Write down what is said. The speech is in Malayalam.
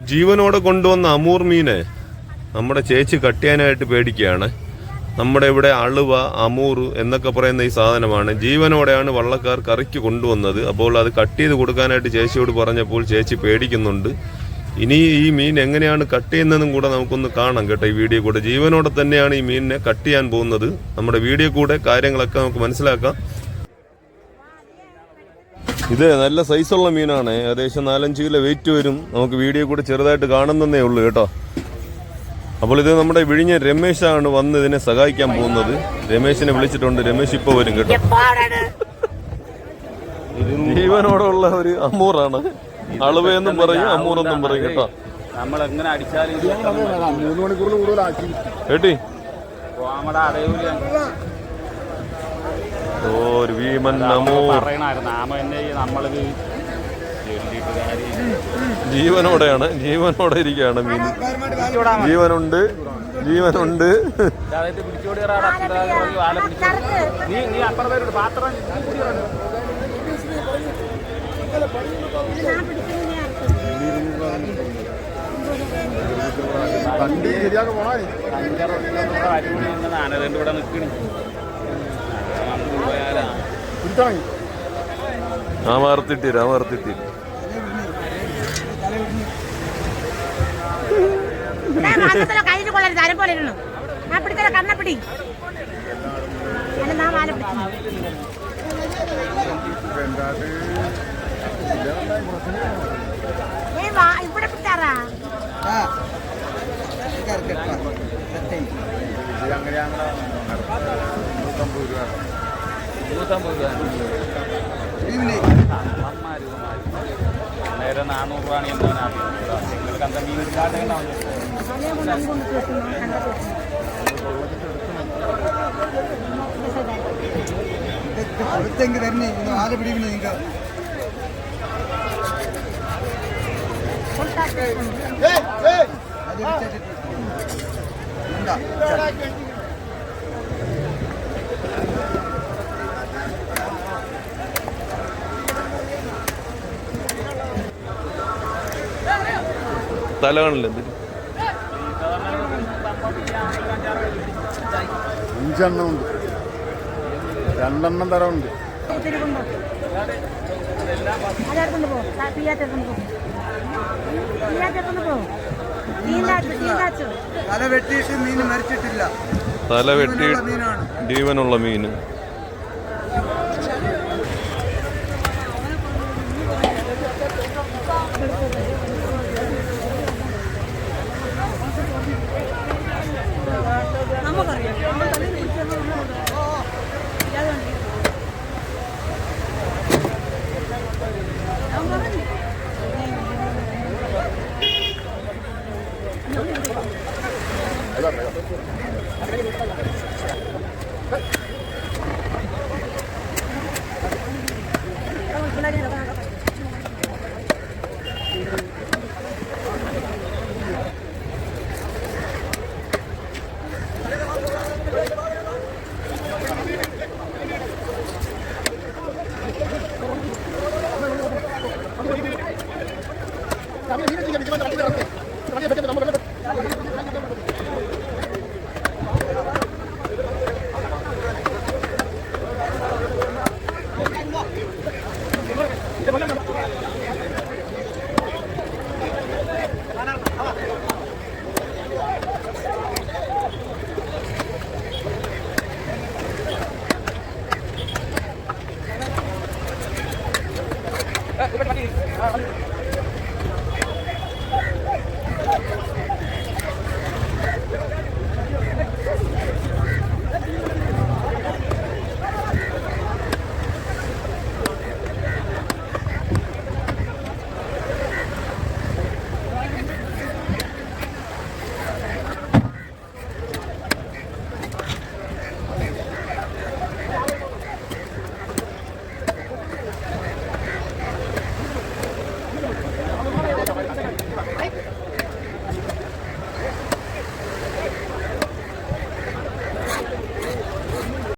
ജീവനോടെ കൊണ്ടുവന്ന അമൂർ മീനെ നമ്മുടെ ചേച്ചി കട്ടിയാനായിട്ട് പേടിക്കുകയാണ്. നമ്മുടെ ഇവിടെ അളുവ അമൂർ എന്നൊക്കെ പറയുന്ന ഈ സാധനമാണ്. ജീവനോടെയാണ് വള്ളക്കാർ കറിക്ക് കൊണ്ടുവന്നത്. അപ്പോൾ അത് കട്ട് ചെയ്ത് കൊടുക്കാനായിട്ട് ചേച്ചിയോട് പറഞ്ഞപ്പോൾ ചേച്ചി പേടിക്കുന്നുണ്ട്. ഇനി ഈ മീൻ എങ്ങനെയാണ് കട്ട് ചെയ്യുന്നതെന്നും കൂടെ നമുക്കൊന്ന് കാണാം കേട്ടോ ഈ വീഡിയോ കൂടെ. ജീവനോടെ തന്നെയാണ് ഈ മീനിനെ കട്ട് ചെയ്യാൻ പോകുന്നത്. നമ്മുടെ വീഡിയോ കൂടെ കാര്യങ്ങളൊക്കെ നമുക്ക് മനസ്സിലാക്കാം. ഇത് നല്ല സൈസുള്ള മീനാണ്. ഏകദേശം നാലഞ്ച് കിലോ വെയിറ്റ് വരും. നമുക്ക് വീഡിയോ കൂടെ ചെറുതായിട്ട് കാണുന്നതേ ഉള്ളൂ കേട്ടോ. അപ്പോൾ ഇത് നമ്മുടെ വിഴിഞ്ഞ രമേശാണ് വന്ന് ഇതിനെ സഹായിക്കാൻ പോകുന്നത്. രമേശിനെ വിളിച്ചിട്ടുണ്ട്. രമേശ് ഇപ്പൊ വരും കേട്ടോ. ജീവനോടുള്ള ഒരു അമ്മൂറാണ് അളവ് എന്നും പറയും അമൂറെന്നും പറയും കേട്ടോ. നമ്മൾ എങ്ങനെ അടിച്ചാലും കേട്ടി നമ്മുടെ ജീവനോടെയാണ് ജീവനോടെ ഇരിക്കുകയാണ് മീൻ. ജീവനുണ്ട് ജീവനുണ്ട്. വണ്ടി. ശരിയാക്കി പോണേ അഞ്ചാറ് ഇവിടെ നിൽക്കണി. ആ വാർത്തിട്ടീര് ആ കയ്യിൽ കൊള്ളരുത് ഇരുന്നു ഞാൻ കണ്ണപ്പിടി. പിടിച്ചു ഇവിടെ പിടിച്ചാറാ? നൂറ്റമ്പത് രൂപ. നേരെ നാനൂറ് രൂപയാണ് എന്താണ് നിങ്ങൾക്ക് എന്താ മീൻ കൊടുത്തെങ്കിൽ തന്നെ ആല പിടിക്കണേ നിങ്ങൾക്ക് അത് തല കാണില്ല എന്തിന്? അഞ്ചെണ്ണം ഉണ്ട്. രണ്ടെണ്ണം തരമുണ്ട് ഉണ്ട്. തല വെട്ടിയിട്ട് മീൻ മരിച്ചിട്ടില്ല. തല വെട്ടി ജീവനുള്ള മീനാണ്. Yeah.